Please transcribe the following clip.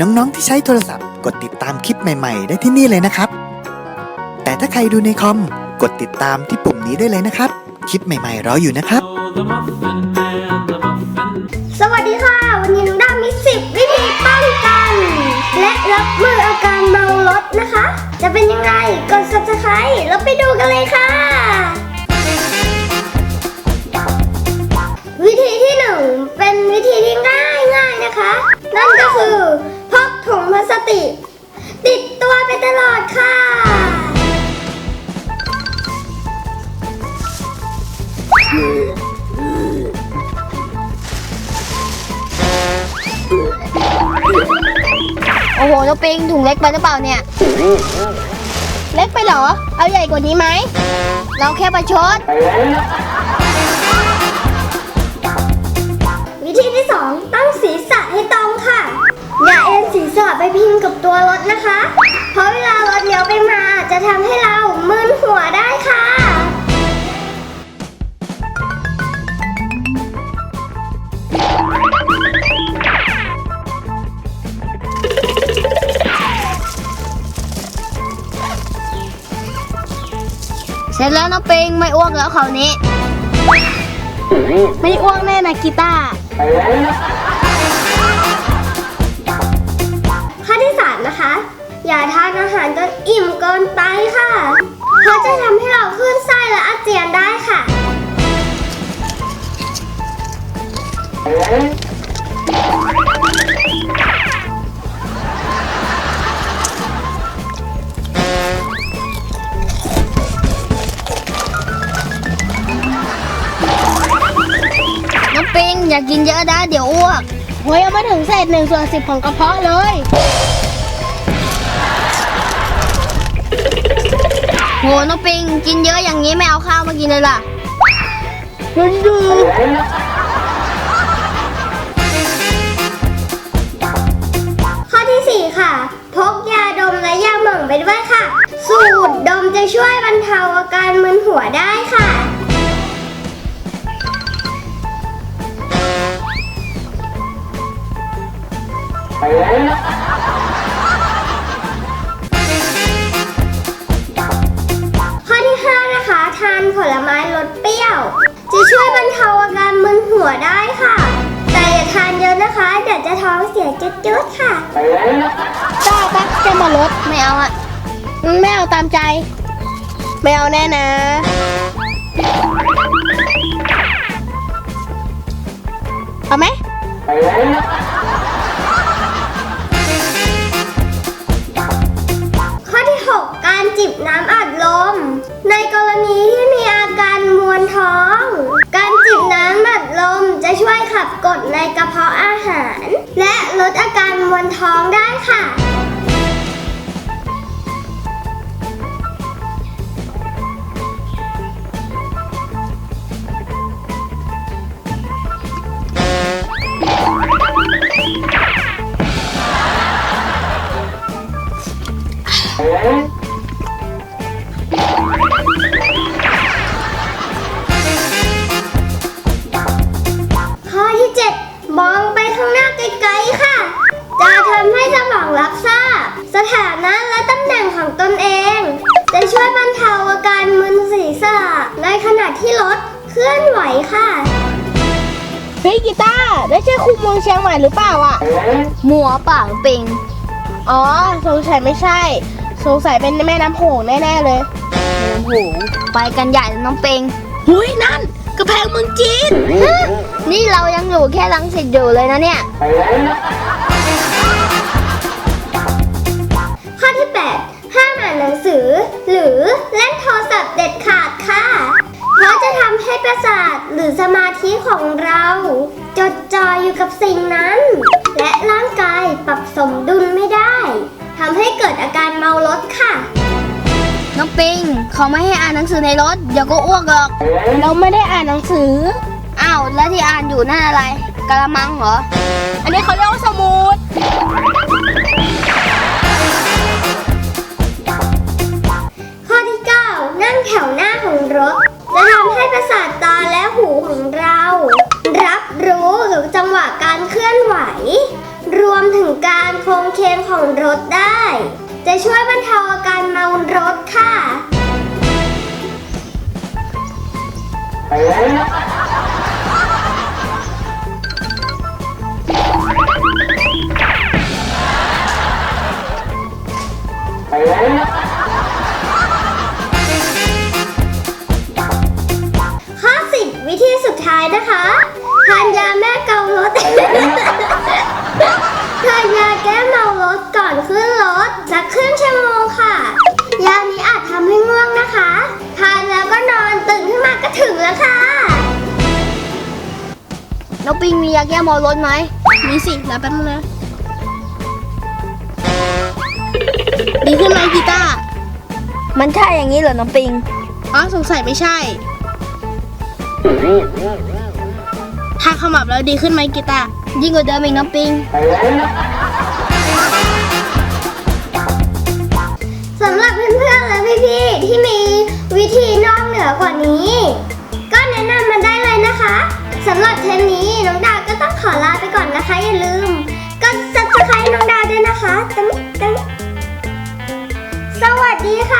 น้องๆที่ใช้โทรศัพท์ กดติดตามคลิปใหม่ ๆ ได้ที่นี่เลยนะครับ แต่ถ้าใครดูในคอมกดติดตามที่ปุ่มนี้ได้เลยนะครับ คลิปใหม่ๆรออยู่นะครับ สวัสดีค่ะ วันนี้น้องด้ามีสิบวิธีป้องกัน และรับมืออาการเมารถนะคะ จะเป็นยังไงกด subscribe แล้วไปดูกันเลยค่ะ โอ้โหเราปิงถุงเล็กไปหรือเปล่าเนี่ย เล็กไปเหรอ เอาใหญ่กว่านี้ไหม เราแค่ประชด วิธีที่ 2 ตั้งศีรษะให้ตรงค่ะ อย่าเอ็นศีรษะไปพิงกับตัวรถนะคะ ร็จแล้วน้องปิงไม่อ้วกแล้วคราวนี้ ไม่อ้วกแน่นะกีตาร์ข้อที่3นะคะ อย่าทานอาหารจนอิ่มเกินไปค่ะ เพราะจะทำให้เราคลื่นไส้และอาเจียนได้ค่ะน้อ อย่ากกินเยอะนะเดี๋ยวอ้วกโอ้ยยังไม่ถึงเศษหนึ่งส่วนสิบของกระเพาะเลยโหน้องปิงกินเยอะอย่างนี้ไม่เอาข้าวมากินเลยล่ะมันดูข้อที่4ค่ะ พกยาดมและยาหม่องไปด้วยค่ะ สูตรดมจะช่วยบรรเทาอาการมึนหัวได้ค่ะ ข้อที่ 5 นะคะ ทานผลไม้รสเปรี้ยว จะช่วยบรรเทาอาการมึนหัวได้ค่ะ แต่อย่าทานเยอะนะคะเดี๋ยวจะท้องเสียจุดๆค่ะ จ้าตักจะมาลดไม่เอาอะไม่เอาตามใจ ไม่เอาแน่นะ เอาไหม น้ำอัดลม ในกรณีที่มีอาการมวนท้อง การจิบน้ำอัดลมจะช่วยขับกรดในกระเพาะอาหาร และลดอาการมวนท้องได้ค่ะข้ เฮ้ยกีตาร์ได้ใช่คุมเมืองเชียงใหม่หรือเปล่าอะ หมัวเปล่าปิงอ๋อสงสัยไม่ใช่ สงสัยเป็นแม่น้ำโขงแน่ๆเลยโอ้โหไปกันใหญ่แล้วน้องปิงหุยนั่นกระแพงเมืองจีน นี่เรายังอยู่แค่ลังสิตอยู่เลยนะเนี่ย ข้อที่ 8 ห้ามอ่านหนังสือหรือ ให้ประสาทหรือสมาธิของเรา จดจ่ออยู่กับสิ่งนั้น และร่างกายปรับสมดุลไม่ได้ทำให้เกิดอาการเมารถค่ะ น้องปิงเขาไม่ให้อ่านหนังสือในรถเดี๋ยวก็อ้วกหรอก เราไม่ได้อ่านหนังสือ อ้าว แล้วที่อ่านอยู่นั่นอะไรกะละมังเหรอ อันนี้เขาเรียกว่าสมุด ลื่อนไหว รวมถึงการโค้งเคงของรถได้ จะช่วยบรรเทาอาการเมารถค่ะ ทานยาแก้เมารถก่อนขึ้นรถสักครึ่งชั่วโมงค่ะ ยานี้อาจทำให้ง่วงนะคะ ทานแล้วก็นอนตื่นขึ้นมาก็ถึงแล้วค่ะ น้องปิงมียาแก้เมารถไหม มีสิแล้วแป๊บนึงนะดีขึ้นไหมกีตาร์มันใช่อย่างนี้เหรอน้องปิง อ๋อสงสัยไม่ใช่ ถ้าขมับแล้วดีขึ้นไหมกีตายิ่งกว่าเดิมอีกน้องปิงสำหรับเพื่อนๆและพี่ๆที่มีวิธีนอกเหนือกว่านี้ ก็แนะนำมาได้เลยนะคะสำหรับเทปนี้น้องดาวก็ต้องขอลาไปก่อนนะคะ อย่าลืมกด subscribe น้องดาวด้วยนะคะตึ้งตึ้งสวัสดีค่ะ